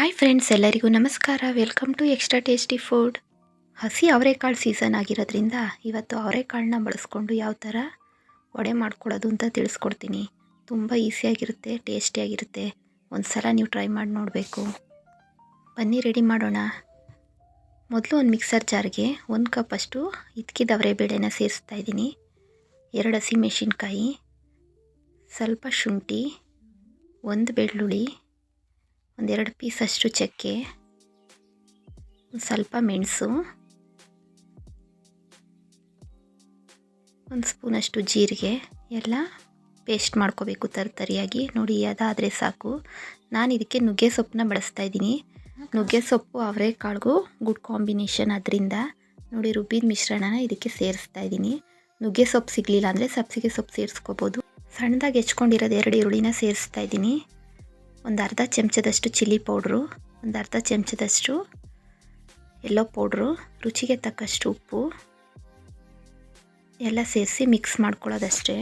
Hi friends ಎಲ್ಲರಿಗೂ ನಮಸ್ಕಾರ. Welcome to Extra Tasty Food ಹಸಿ ಅವರೆಕಾಳು ಸೀಸನ್ ಆಗಿರೋದ್ರಿಂದ ಇವತ್ತು ಅವರೆಕಾಳನ್ನ ಬಳಸ್ಕೊಂಡು ಯಾವ ಥರ ವಡೆ ಮಾಡ್ಕೊಳ್ಳೋದು ಅಂತ ತಿಳಿಸ್ಕೊಡ್ತೀನಿ. ತುಂಬ ಈಸಿಯಾಗಿರುತ್ತೆ ಟೇಸ್ಟಿಯಾಗಿರುತ್ತೆ ಒಂದು ಸಲ ನೀವು ಟ್ರೈ ಮಾಡಿ ನೋಡಬೇಕು. ಬನ್ನಿ ರೆಡಿ ಮಾಡೋಣ. ಮೊದಲು ಒಂದು ಮಿಕ್ಸರ್ ಜಾರ್ಗೆ ಒಂದು ಕಪ್ಪಷ್ಟು ಇದ್ಕಿದ ಅವರೆಬೇಳೆನ ಸೇರಿಸ್ತಾ ಇದ್ದೀನಿ. ಎರಡು ಹಸಿ ಮೆಣಸಿನ್ಕಾಯಿ, ಸ್ವಲ್ಪ ಶುಂಠಿ, ಒಂದು ಬೆಳ್ಳುಳ್ಳಿ ಒಂದೆರಡು ಪೀಸಷ್ಟು ಚಕ್ಕೆ, ಒಂದು ಸ್ವಲ್ಪ ಮೆಣಸು, ಒಂದು ಸ್ಪೂನಷ್ಟು ಜೀರಿಗೆ, ಎಲ್ಲ ಪೇಸ್ಟ್ ಮಾಡ್ಕೋಬೇಕು ತರಿಯಾಗಿ ನೋಡಿ, ಅದಾದರೆ ಸಾಕು. ನಾನು ಇದಕ್ಕೆ ನುಗ್ಗೆ ಸೊಪ್ಪನ್ನ ಬಳಸ್ತಾ ಇದ್ದೀನಿ. ನುಗ್ಗೆ ಸೊಪ್ಪು, ಅವರೆಕಾಳಿಗೂ ಗುಡ್ ಕಾಂಬಿನೇಷನ್ ಅದರಿಂದ ನೋಡಿ, ರುಬ್ಬಿದ ಮಿಶ್ರಣನ ಇದಕ್ಕೆ ಸೇರಿಸ್ತಾ ಇದ್ದೀನಿ. ನುಗ್ಗೆ ಸೊಪ್ಪು ಸಿಗಲಿಲ್ಲ ಅಂದರೆ ಸಬ್ಸಿಗೆ ಸೊಪ್ಪು ಸೇರಿಸ್ಕೋಬೋದು. ಸಣ್ಣದಾಗಿ ಹೆಚ್ಕೊಂಡಿರೋದು ಎರಡು ಈರುಳ್ಳಿನ ಸೇರಿಸ್ತಾ ಇದ್ದೀನಿ. ಒಂದು ಅರ್ಧ ಚಮಚದಷ್ಟು ಚಿಲ್ಲಿ ಪೌಡ್ರು, ಒಂದು ಅರ್ಧ ಚಮಚದಷ್ಟು ಎಲ್ಲೋ ಪೌಡ್ರು, ರುಚಿಗೆ ತಕ್ಕಷ್ಟು ಉಪ್ಪು, ಎಲ್ಲ ಸೇರಿಸಿ ಮಿಕ್ಸ್ ಮಾಡ್ಕೊಳ್ಳೋದಷ್ಟೇ.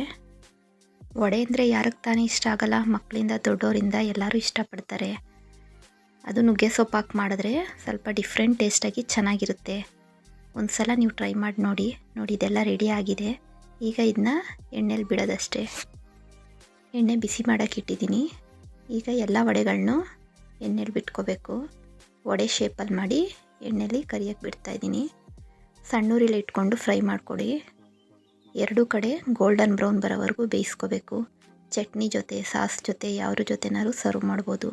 ವಡೆ ಅಂದರೆ ಯಾರಿಗೆ ತಾನೇ ಇಷ್ಟ ಆಗಲ್ಲ ಮಕ್ಕಳಿಂದ ದೊಡ್ಡವರಿಂದ ಎಲ್ಲರೂ ಇಷ್ಟಪಡ್ತಾರೆ. ಅದು ನುಗ್ಗೆ ಸೊಪ್ಪು ಹಾಕಿ ಮಾಡಿದ್ರೆ ಸ್ವಲ್ಪ ಡಿಫ್ರೆಂಟ್ ಟೇಸ್ಟಾಗಿ ಚೆನ್ನಾಗಿರುತ್ತೆ. ಒಂದು ಸಲ ನೀವು ಟ್ರೈ ಮಾಡಿ ನೋಡಿ ನೋಡಿ ಇದೆಲ್ಲ ರೆಡಿ ಆಗಿದೆ. ಈಗ ಇದನ್ನ ಎಣ್ಣೆಲಿ ಬಿಡೋದಷ್ಟೇ. ಎಣ್ಣೆ ಬಿಸಿ ಮಾಡೋಕೆ ಇಟ್ಟಿದ್ದೀನಿ. ಈಗ ಎಲ್ಲ ವಡೆಗಳನ್ನು ಎಣ್ಣೆಲಿ ಬಿಟ್ಕೋಬೇಕು. ವಡೆ ಶೇಪಲ್ಲಿ ಮಾಡಿ ಎಣ್ಣೆಲಿ ಕರಿಯಕ್ಕೆ ಬಿಡ್ತಾಯಿದ್ದೀನಿ ಸಣ್ಣೂರಿಲಿ ಇಟ್ಕೊಂಡು ಫ್ರೈ ಮಾಡಿಕೊಡಿ. ಎರಡೂ ಕಡೆ ಗೋಲ್ಡನ್ ಬ್ರೌನ್ ಬರೋವರೆಗೂ ಬೇಯಿಸ್ಕೋಬೇಕು. ಚಟ್ನಿ ಜೊತೆ, ಸಾಸ್ ಜೊತೆ, ಯಾವ್ರ ಜೊತೆನಾದ್ರು ಸರ್ವ್ ಮಾಡ್ಬೋದು.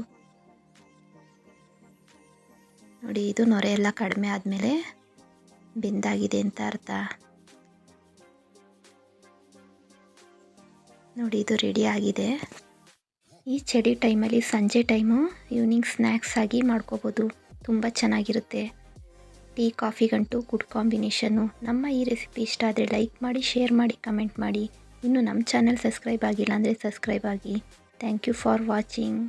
ನೋಡಿ, ಇದು ನೊರೆ ಎಲ್ಲ ಕಡಿಮೆ ಆದಮೇಲೆ ಬೆಂದಾಗಿದೆ ಅಂತ ಅರ್ಥ. ನೋಡಿ, ಇದು ರೆಡಿ ಆಗಿದೆ. ಈ ಚಳಿ ಟೈಮಲ್ಲಿ ಸಂಜೆ ಟೈಮು ಈವ್ನಿಂಗ್ ಸ್ನ್ಯಾಕ್ಸ್ ಆಗಿ ಮಾಡ್ಕೋಬೋದು. ತುಂಬ ಚೆನ್ನಾಗಿರುತ್ತೆ. ಟೀ ಕಾಫಿಗಂಟು ಗುಡ್ ಕಾಂಬಿನೇಷನ್ನು. ನಮ್ಮ ಈ ರೆಸಿಪಿ ಇಷ್ಟ ಆದರೆ ಲೈಕ್ ಮಾಡಿ, ಶೇರ್ ಮಾಡಿ, ಕಮೆಂಟ್ ಮಾಡಿ. ಇನ್ನು ನಮ್ಮ ಚಾನಲ್ ಸಬ್ಸ್ಕ್ರೈಬ್ ಆಗಿಲ್ಲ ಅಂದರೆ ಸಬ್ಸ್ಕ್ರೈಬ್ ಆಗಿ. Thank you for watching.